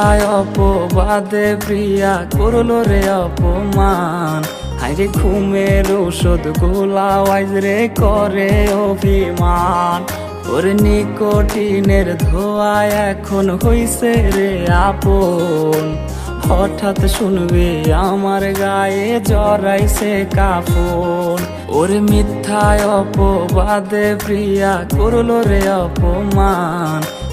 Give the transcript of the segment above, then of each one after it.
মিথ্যায় অপবাদে প্রিয়া করল রে অপমান। হাইরে ঘুমের ঔষধ গোলা ওয়াইজ রে করে অভিমান। ওরে নিকোটিনের ধোয়া এখন হইছে রে আপন। হঠাৎ শুনবে আমার গায়ে জড়াইছে কাফন। ওরে মিথ্যায় অপবাদে প্রিয়া করল রে অপমান।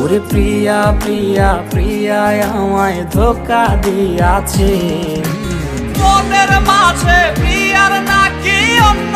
ওরে প্রিয়া প্রিয়া প্রিয়া আমায় ধোকা দিয়াছে। মাঝে প্রিয়ার নাকি অন্য